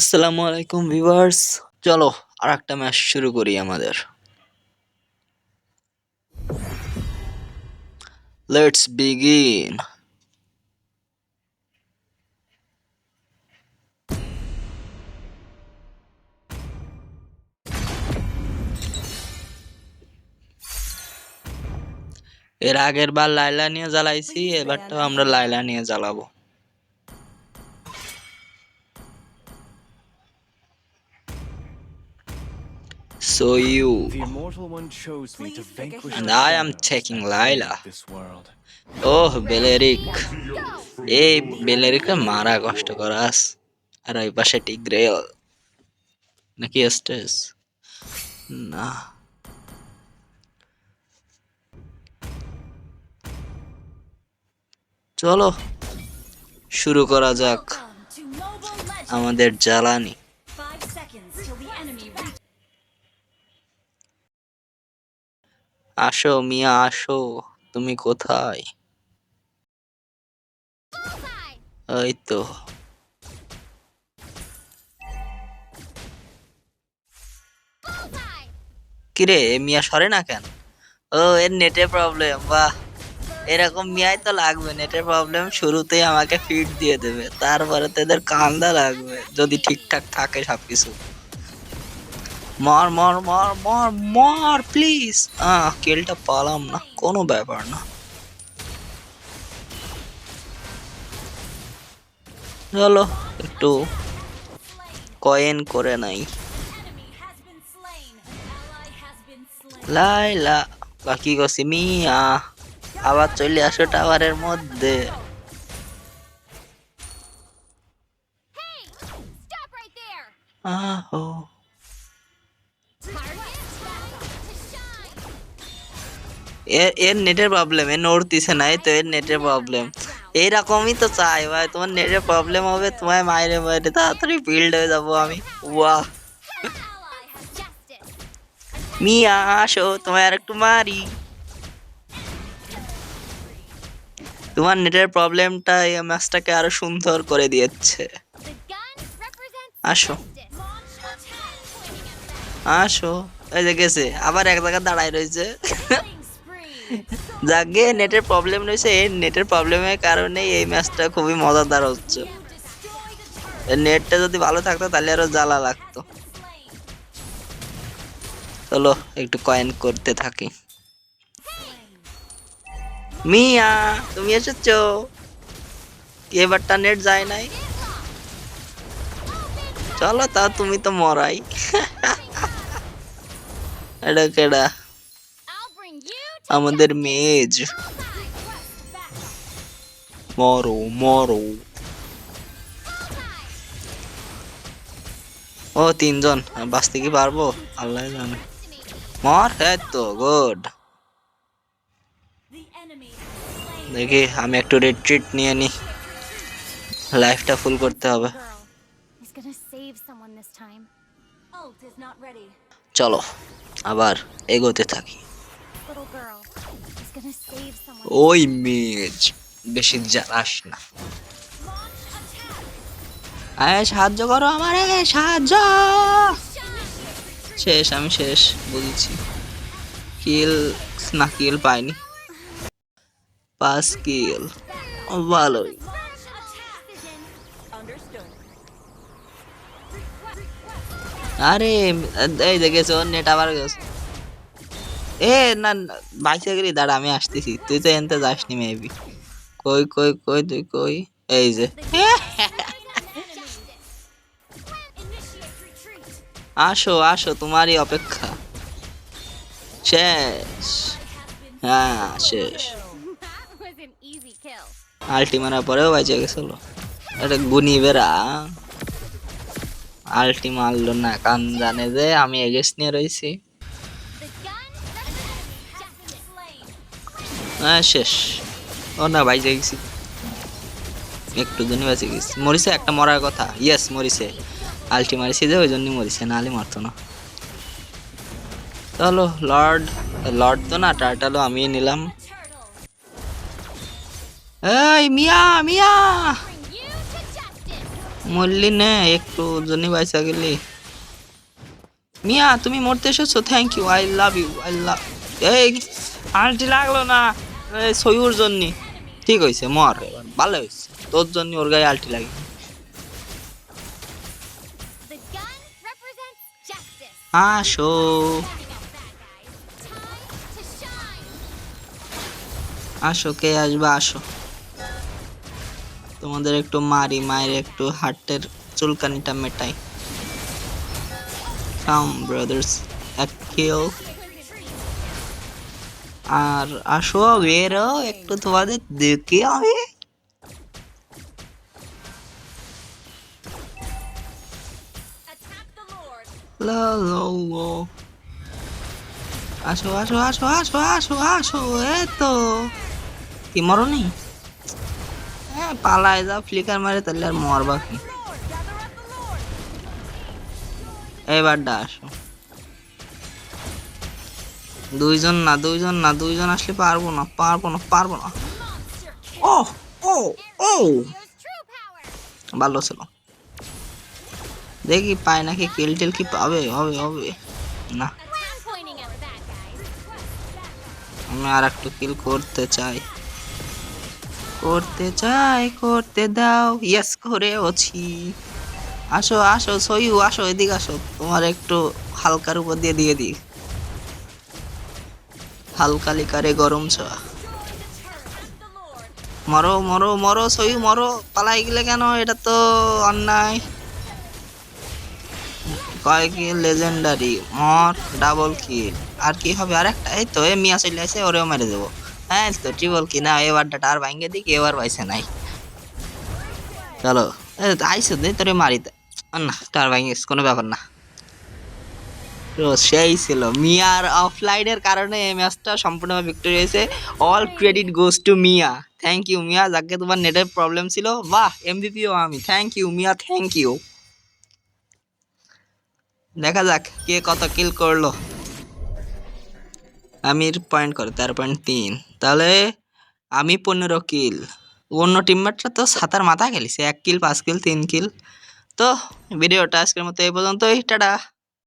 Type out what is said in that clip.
আসসালামু আলাইকুম ভিউয়ার্স। চলো আর একটা ম্যাচ শুরু করি আমাদের। লেটস বিগিন এর আগের বার লাইলা নিয়ে জ্বালাইছি এবারটাও আমরা লাইলা নিয়ে জ্বালাবো। So you The immortal one chose me to vanquish And I am taking world. ওহ বেলেরিক এই বেলেরিকটা মারা কষ্ট করাস আর ওই পাশে টিগ্রেল নাকি স্টেস না চলো শুরু করা যাক. আমাদের জ্বালানি আসো মিয়া, আসো। তুমি কোথায়? তো। কিরে, মিয়া সরে না কেন? ও, এর নেটের প্রবলেম বাহ। এরকম মিয়াই তো লাগবে, নেটের প্রবলেম শুরুতেই আমাকে ফিড দিয়ে দেবে, তারপরে তো এদের কান্দা লাগবে, যদি ঠিকঠাক থাকে সবকিছু। মর মার মার মার মার প্লিজ আহ কেলটা পালাম না কোনো ব্যাপার না চলো একটু কয়েন করে নাই. লাইলা বাকি গছি মিয়া আবার চলে আসো টাওয়ারের মধ্যে আহ! এর এর নেটের প্রবলেম এর নড়তিছে নাই তো এর নেটের প্রবলেম এইরকমই তো চাই ভাই, তোমার নেটের প্রবলেম হবে, তোমায় মাইরে মাইরে তাড়াতাড়ি বিল্ড হয়ে যাব আমি। ওয়াহ! মিয়া, আসো, তোমায় আর একটু মারি। তোমার নেটের প্রবলেমটা এই ম্যাচটাকে আরও সুন্দর করে দিয়েছে। আসো। আসো। এই যে গেছে, আবার এক জায়গায় দাঁড়ায় রয়েছে. যাকে নেটের প্রবলেম রয়েছে, এই নেটের প্রবলেমের কারণে এই ম্যাচটা খুবই মজাদার হচ্ছে। নেটটা যদি ভালো থাকতো, তাহলে আরও জ্বালা লাগতো। চলো, একটু কয়েন করতে থাকি। মিয়া, তুমি এসেছ? এবারটা নেট যায় নাই। চলো তা তুমি তো মরাই। এটা কেডা আমাদের মেজ মরো মরো ও তিনজন বাঁচতে কি পারব আল্লাহ জানে মর হ্যাঁ তো গুড. দেখি আমি একটু রিট্রিট নিয়ে নি লাইফটা ফুল করতে হবে. চলো আবার এগোতে থাকি. ওই মেজ বেশি জ্বালাস না। আয় সাহায্য করো আমারে সাহায্য! শেষ আমি শেষ বুঝেছি। কিল না কিল পাইনি। পাঁচ কিল ভালোই। আরে এই দেখেছ নেট আবার গেছে। এ না বাইসে গেলি দাঁড়া আমি আসতেছি। তুই তো এনতে যাসনি মেবি কই কই কই তুই কই? এই যে। আসো আসো তোমারই অপেক্ষা। শেষ। হ্যাঁ শেষ. আলটি মারার পরেও বাঁচে গেছিল। এটা গুনি বেড়া। আলটি মারলো না, কান জানে যে আমি এগেস্ট নিয়ে রয়েছি. হ্যাঁ শেষ। ও না বাইজে গেছি। একটু জন্য বেঁচে গেছি। মরিছে একটা মরার কথা। ইয়েস মরিছে। আলটি মারিছে যে ওই জন্যই মরিছে নাহলে মারতো না। চলো লর্ড লর্ড তো না, টার্টালও আমি নিলাম। এই মিয়া মিয়া! মরলি নে একটু জন্য বাইসা গেলি। মিয়া তুমি মরতে এসেছ? Thank you I love you I love এই আলটি লাগল না। সয়ুর জন্য। ঠিক হয়েছে মর। এবার ভালো হয়েছে তোর জন্য ওর গায়ে আলটি লাগে. আসো. আসো কে আসবে? আসো। তোমাদের একটু মারি, মায়ের একটু হার্টের চুলকানিটা মেটাই। কাম ব্রাদার্স আর আসো বেরো একটু তোমাদের দেখে আমি। আসো আসো আসো আসো আসো আসো এ তো কি হ্যাঁ পালায় যা, ফ্লিকার মারে তাহলে আর মরবা কি? এবারটা আসো। দুইজন না দুইজন না, দুইজন আসলে পারব না পারব না পারব না। ও ও ও. ভালো ছিল। দেখি পায় নাকি কিল টিল কি পাবে, হবে হবে। না. আমি আর একটু কিল করতে চাই। করতে চাই, করতে দাও। ইয়েস করেওছি। আসো আসো সইউ আসো, এদিকে আসো। তোমার একটু হালকার উপর দিয়ে দিয়ে দিই। হালকা লিকারে গরম ছোঁয়া মরো মরো মরো সইউ মরো। পালাই গেলে কেন? এটা তো অন্যায়। কয় কিল লেজেন্ডারি মর ডাবল কিল আর কি হবে? আর একটা এই তো এ মিয়া চলে আসে, ওরেও মেরে দেবো। হ্যাঁ তো ট্রিপল কি না এবার টার ভাঙ্গে দিক এবার পাইছে নাই। চলো আইসো দে, তোরে মারি দে। না, টার ভাঙ্গে কোনো ব্যাপার না। তো সেই ছিল মিয়ার অফলাইনের কারণে এই ম্যাচটা সম্পূর্ণভাবে ভিক্টোরি হয়েছে। অল ক্রেডিট গোস টু মিয়া। থ্যাংক ইউ মিয়া, যাকে তোমার নেটের প্রবলেম ছিল। বাহ এমবিপিও আমি। থ্যাংক ইউ মিয়া থ্যাংক ইউ দেখা যাক, কে কত কিল করল। আমির পয়েন্ট করে, তেরো পয়েন্ট তিন। তাহলে আমি পনেরো কিল। অন্য টিমমেটরা তো সাতার মাথা খেলিছে। এক কিল, পাঁচ কিল, তিন কিল। তো ভিডিওটা আজকের মতো এই পর্যন্তই। টাটা!